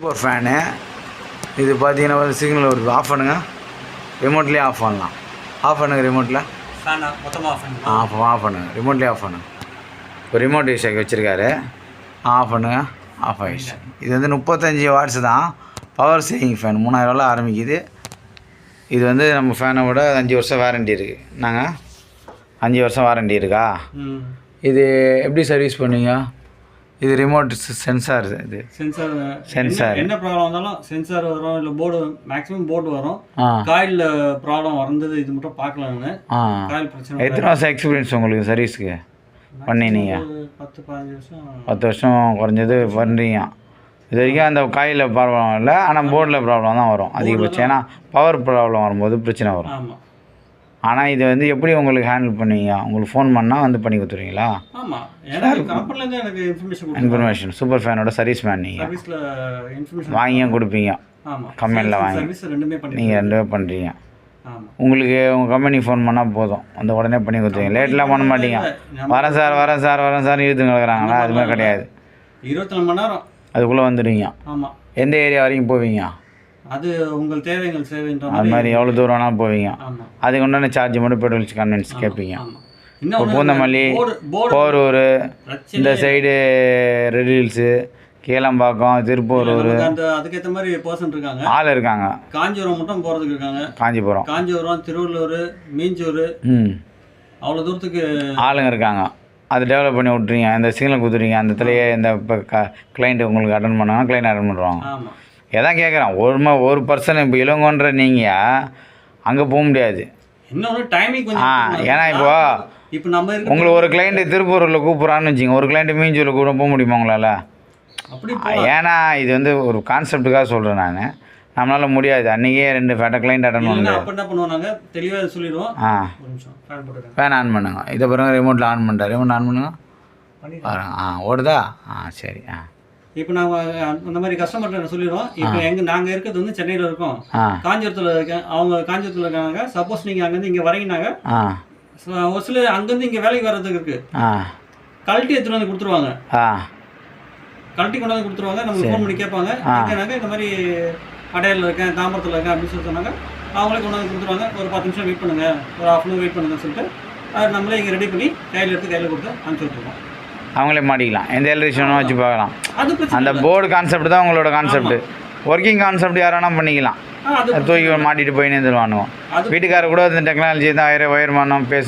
Super fan இது பார்த்தீங்கன்னா வந்து சிக்னல் வருது. ஆஃப் பண்ணுங்க. ரிமோட்லேயே ஆஃப் பண்ணலாம். ஆஃப் பண்ணுங்க ரிமோட்டில் ஃபேன் மொத்தமாக ஆஃப் பண்ணுமா ஆஃப் ஆஃப் பண்ணுங்க. ரிமோட்லேயே ஆஃப் பண்ணுங்க. இப்போ ரிமோட் யூஸ் வச்சுருக்காரு. ஆஃப் பண்ணுங்க. ஆஃப் ஆகிடுச்சு இது வந்து முப்பத்தஞ்சு வாட்ஸ் தான். பவர் சேவிங் ஃபேன் மூணாயிரரூவா ஆரம்பிக்குது. இது வந்து நம்ம ஃபேனை விட அஞ்சு வருஷம் வாரண்டி இருக்குது நாங்கள் அஞ்சு வருஷம் வாரண்டி இருக்கா? இது எப்படி சர்வீஸ் பண்ணுவீங்க? இது ரிமோட் சென்சார் இது சென்சார் Sensor. என்ன ப்ராப்ளம் வந்தாலும் சென்சார் வரும் இல்லை போர்டு மேக்ஸிமம் போர்டு வரும். காயில் ப்ராப்ளம் வந்தது இது மட்டும் பார்க்கலாம்னு ஆ. காயில் பிரச்சனை எத்தனை வருஷம் எக்ஸ்பீரியன்ஸ் உங்களுக்கு சர்வீஸ்க்கு பண்ணினீங்க? பத்து பதினஞ்சு வருஷம். பத்து வருஷம் குறைஞ்சது பண்ணுறீங்க. இது வரைக்கும் அந்த காயில் ப்ராப்ளம் இல்லை ஆனால் போர்டில் ப்ராப்ளம் தான் வரும். அதிகபட்சம் ஏன்னா பவர் ப்ராப்ளம் வரும்போது பிரச்சனை வரும். ஆமாம் ஆனால் இது வந்து எப்படி உங்களுக்கு ஹேண்டில் பண்ணுவீங்க? உங்களுக்கு ஃபோன் பண்ணால் வந்து பண்ணி கொடுத்துருவீங்களா? இன்ஃபர்மேஷன் சூப்பர் ஃபேனோட சர்வீஸ் மேன் நீங்கள் வாங்கியும் கொடுப்பீங்க. கம்பெனியில் வாங்கி. நீங்கள் ரெண்டுமே பண்ணுறீங்க உங்களுக்கு உங்கள் கம்பெனி ஃபோன் பண்ணால் போதும். அந்த உடனே பண்ணி கொடுத்துருவீங்க. லேட்லாம் பண்ண மாட்டீங்க. வரேன் சார் வரேன் சார் வரேன் சார் இழுத்து கிடக்குறாங்களா? அதுமே கிடையாது. இருபத்தி நாலு மணி நேரம். அதுக்குள்ளே வந்துடுவீங்க. ஆமாம் எந்த ஏரியா வரைக்கும் போவீங்க? அது உங்கள் தேவைகள் சேவைன்ற அது மாதிரி எவ்வளோ தூரம் வேணாலும் போவீங்க. ஆமாம் அதுக்கு உண்டான சார்ஜ் மட்டும் பெட்ரோல் கன்வென்ஸ் கேட்பீங்க ஆமாம் இப்போ பூந்தமல்லி போரூர் இந்த side Red Hills Keelambakkam Tiruppur நமக்கு அந்த அதுக்கேற்ற மாதிரி பர்சன் இருக்காங்க. ஆள் இருக்காங்க. காஞ்சிபுரம் மட்டும் போகிறதுக்கு இருக்காங்க. காஞ்சிபுரம். காஞ்சிபுரம் திருவள்ளூர் மீஞ்சூர். ம். அவ்வளோ தூரத்துக்கு ஆளுங்க இருக்காங்க. அது டெவலப் பண்ணி விட்றீங்க இந்த சிக்னல் கொடுத்துறீங்க. அந்த இடத்துலயே இந்த இப்போ க கிளைண்ட் உங்களுக்கு அட்டன் பண்ணாங்க கிளைண்ட் அட்டன் பண்ணுவாங்க. ஆமாம் எதான் கேட்குறேன் ஒரு ம ஒரு பர்சன் இப்போ இளங்கோன்ற நீங்கள் அங்கே போக முடியாது. இன்னொன்று டைமிங் ஆ. ஏன்னா இப்போ இப்போ நம்ம உங்களை ஒரு கிளைண்ட் திருப்பூரில் கூப்பிட்றான்னு வச்சுங்க ஒரு கிளைண்ட் மீஞ்சூரில் கூட போக முடியுமா உங்களால்? அப்படி ஏன்னா இது வந்து ஒரு கான்செப்டுக்காக சொல்கிறேன் நான். நம்மளால் முடியாது அன்றைக்கே ரெண்டு ஃபேட்டை கிளைண்ட் அட்டன் பண்ண இல்லைன்னா முடியாது. அப்போ என்ன பண்ணுவோம் நாங்கள் தெளிவாக சொல்லிடுவோம். ஆ. ஃபேன் ஆன் பண்ணுங்க. இதை பாருங்க ரிமோட்டில் ஆன் பண்ணிட்டார். ரிமோட் ஆன் பண்ணுங்க. பாருங்க. ஆ ஓடுதா? ஆ சரி ஆ. இப்போ நாங்கள் அந்த மாதிரி கஸ்டமர்கிட்ட சொல்லிடுவோம் இப்போ எங்க நாங்கள் இருக்கிறது வந்து சென்னையில் இருக்கோம். காஞ்சிபுரத்தில் இருக்கேன் அவங்க காஞ்சிபுரத்தில் இருக்காங்க. சப்போஸ் நீங்கள் அங்கேருந்து இங்கே ச- ஒரு சில அங்கேருந்து இங்கே வேலைக்கு வர்றதுக்கு இருக்குது ஆ. கழட்டி எடுத்துகிட்டு வந்து கொடுத்துருவாங்க. கழட்டி கொண்டு வந்து கொடுத்துருவாங்க. நம்ம ஃபோன் பண்ணி கேட்பாங்க. கேட்கனாக்க இந்த மாதிரி அடையாளில் இருக்கேன் தாம்பரத்தில் இருக்கேன் அப்படின்னு சொல்லி சொன்னாங்க. அவங்களே கொண்டு வந்து கொடுத்துருவாங்க. ஒரு பத்து நிமிஷம் வெயிட் பண்ணுங்க. ஒரு ஹாஃப் அன் வெயிட் பண்ணுங்கன்னு சொல்லிட்டு அது நம்மளே இங்கே ரெடி பண்ணி கையில் எடுத்து கையில் கொடுத்து அனுப்பிச்சி விட்ருவோம் அவங்களே மாட்டிக்கலாம். எந்த எலக்ட்ரிஷனும் வச்சு பார்க்கலாம். அந்த போர்டு கான்செப்ட் தான் உங்களோட கான்செப்ட் ஒர்க்கிங் கான்செப்ட் யார் வேணால் பண்ணிக்கலாம். தூக்கி மாட்டிட்டு போயின்னு தருவானுவோம் வீட்டுக்காரர் கூட இந்த டெக்னாலஜி தான் ஆயிரம் ஒயர் மனம் பேச